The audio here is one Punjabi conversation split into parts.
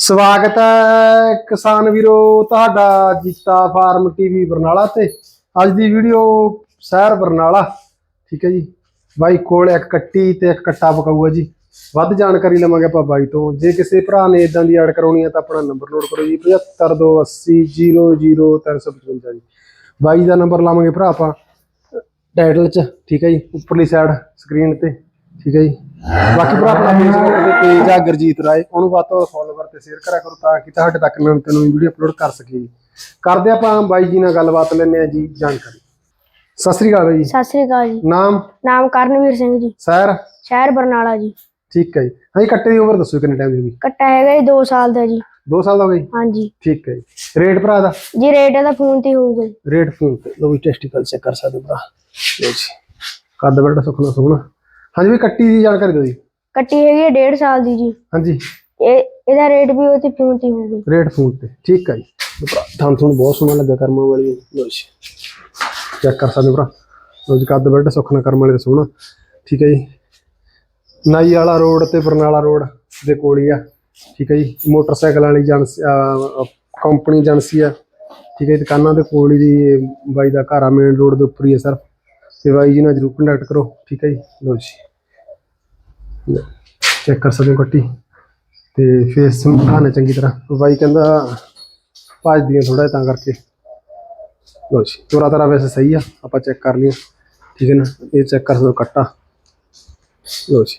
ਸਵਾਗਤ ਹੈ ਕਿਸਾਨ ਵੀਰੋ, ਤੁਹਾਡਾ ਜੀਤਾ ਫਾਰਮ ਟੀਵੀ ਬਰਨਾਲਾ ਤੇ। ਅੱਜ ਦੀ ਵੀਡੀਓ ਸ਼ਹਿਰ ਬਰਨਾਲਾ, ਠੀਕ ਹੈ ਜੀ। ਬਾਈ ਕੋਲ ਇੱਕ ਕੱਟੀ ਤੇ ਇੱਕ ਕੱਟਾ ਪਕਾਊ ਹੈ ਜੀ। ਵੱਧ ਜਾਣਕਾਰੀ ਲਵਾਂਗੇ ਆਪਾਂ ਬਾਈ ਤੋਂ। ਜੇ ਕਿਸੇ ਭਰਾ ਨੇ ਇਦਾਂ ਦੀ ਐਡ ਕਰਾਉਣੀ ਹੈ ਤਾਂ ਆਪਣਾ ਨੰਬਰ ਨੋਟ ਕਰੋ ਜੀ 7528000355 ਜੀ। ਬਾਈ ਦਾ ਨੰਬਰ ਲਾਵਾਂਗੇ ਭਰਾ ਆਪਾਂ ਟਾਈਟਲ 'ਚ, ਠੀਕ ਹੈ ਜੀ, ਉੱਪਰਲੀ ਸਾਈਡ ਸਕਰੀਨ ਤੇ, ਠੀਕ ਹੈ ਜੀ। ਬਾਕੀ ਭਰਾ ਆਪਣਾ ਫੇਸਬੁੱਕ ਤੇ ਪੇਜ ਆ ਗੁਰਜੀਤ ਰਾਏ ਉਹਨੂੰ ਵੱਧ ਤੋਂ ਫੋਲੋਵਰ ਤੇ ਸ਼ੇਅਰ ਕਰਿਆ ਕਰੋ ਤਾਂ ਕਿ ਤੁਹਾਡੇ ਤੱਕ ਨਵੀਂ ਤੋਂ ਨਵੀਂ ਵੀਡੀਓ ਅਪਲੋਡ ਕਰ ਸਕੀਏ ਜੀ ਕਰਦੇ ਆਪਾਂ ਬਾਈ ਜੀ ਨਾਲ ਗੱਲਬਾਤ ਲੈਂਦੇ ਆ ਜੀ ਜਾਣਕਾਰੀ। ਸਤਿ ਸ੍ਰੀ ਅਕਾਲ ਜੀ। ਸਤਿ ਸ੍ਰੀ ਅਕਾਲ ਜੀ। ਨਾਮ? ਨਾਮ ਕਰਨਵੀਰ ਸਿੰਘ ਜੀ। ਸਰ ਸ਼ਹਿਰ ਬਰਨਾਲਾ ਜੀ। ਠੀਕ ਹੈ ਜੀ। ਹਾਂਜੀ ਕੱਟੇ ਦੀ ਉਮਰ ਦੱਸੋ ਕਿੰਨੇ ਟਾਈਮ ਦੀ? ਹੋਈ ਕੱਟਾ ਹੈਗਾ ਜੀ 2 ਸਾਲ ਦਾ ਜੀ। 2 ਸਾਲ ਦਾ ਹੋ ਗਿਆ ਜੀ? ਹਾਂਜੀ। ਠੀਕ ਹੈ ਜੀ। ਰੇਟ ਭਰਾ ਦਾ? ਜੀ ਰੇਟ ਇਹਦਾ ਫੋਨ ਤੇ ਹੋਊਗਾ ਜੀ। ਰੇਟ ਫੋਨ ਤੇ। ਲੋ ਵੀ ਟੈਸਟੀਕਲ ਚੈੱਕ ਕਰ ਸਕਦੇ ਹੋ ਭਰਾ। ਲਓ ਜੀ। ਕੱਦ ਬੜਾ ਸੁਖਣਾ ਸੋਹਣਾ ਹਾਂਜੀ ਵੀ ਕੱਟੀ ਦੀ ਜਾਣਕਾਰੀ ਦਿਓ ਜੀ। ਕੱਟੀ ਹੈਗੀ ਹੈ 1.5 ਸਾਲ ਦੀ ਜੀ। ਹਾਂਜੀ। ਇਹ ਇਹਦਾ ਰੇਟ ਵੀ ਉਹਤੇ ਫੋਨ ਤੇ ਹੋਊਗਾ। ਰੇਟ ਫੋਨ ਤੇ ਠੀਕ ਹੈ ਜੀ। ਭਰਾ ਤੁਹਾਨੂੰ ਤੁਹਾਨੂੰ ਬਹੁਤ ਸੋਹਣਾ ਲੱਗਾ ਕਰਮਾਂ ਵਾਲੀ ਲੋ ਜੀ ਚੈੱਕ ਕਰ ਸਕਦੇ ਭਰਾ। ਲੋ ਜੀ ਕੱਦ ਬੜਾ ਸੁਖਣਾ ਕਰਮ ਵਾਲੇ ਦਾ ਸੋਹਣਾ। ਠੀਕ ਹੈ ਜੀ। ਨਾਈ ਵਾਲਾ ਰੋਡ ਤੇ ਬਰਨਾਲਾ ਰੋਡ ਦੇ ਕੋਲ ਹੀ ਆ। ਠੀਕ ਹੈ ਜੀ। ਮੋਟਰਸਾਈਕਲ ਵਾਲੀ ਏਜੰਸੀ ਕੰਪਨੀ ਏਜੰਸੀ ਆ। ਠੀਕ ਹੈ ਦੁਕਾਨਾਂ ਦੇ ਕੋਲ ਹੀ ਦੀ ਬਾਈ ਦਾ ਘਰ ਆ ਮੇਨ ਰੋਡ ਦੇ ਉੱਪਰ ਹੀ ਹੈ ਸਰ। ਤੇ ਬਾਈ ਜੀ ਨਾਲ ਜਰੂਰ ਕੰਟੈਕਟ ਕਰੋ, ਠੀਕ ਹੈ ਜੀ? ਲੋ ਜੀ। ਚੈੱਕ ਕਰ ਸਕਦੇ ਹੋ ਕੱਟੀ ਤੇ ਫੇਸ ਸਮਝਾਣੇ ਚੰਗੀ ਤਰ੍ਹਾਂ। ਬਾਈ ਕਹਿੰਦਾ ਭੱਜਦੀਆਂ ਥੋੜਾ ਤਾਂ ਕਰਕੇ। ਲੋ ਜੀ ਤੋਰਾ ਤਾਰਾ ਵੈਸੇ ਸਹੀ ਆ, ਆਪਾਂ ਚੈੱਕ ਕਰ ਲਿਆ ਠੀਕ ਹੈ ਨਾ? ਇਹ ਚੈੱਕ ਕਰ ਸਕਦੇ ਹੋ ਕੱਟਾ। ਲੋ ਜੀ।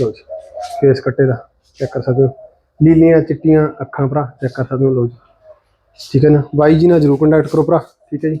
ਲੋ ਜੀ ਫੇਸ ਕੱਟੇ ਦਾ ਚੈੱਕ ਕਰ ਸਕਦੇ ਹੋ। ਲੀਲੀਆਂ, ਚਿੱਟੀਆਂ, ਅੱਖਾਂ ਭਰਾ ਚੈੱਕ ਕਰ ਸਕਦੇ ਹੋ ਲੋ ਜੀ। ਠੀਕ ਹੈ ਨਾ? ਬਾਈ ਜੀ ਨਾਲ ਜਰੂਰ ਕੰਟੈਕਟ ਕਰੋ ਭਰਾ, ਠੀਕ ਹੈ ਜੀ?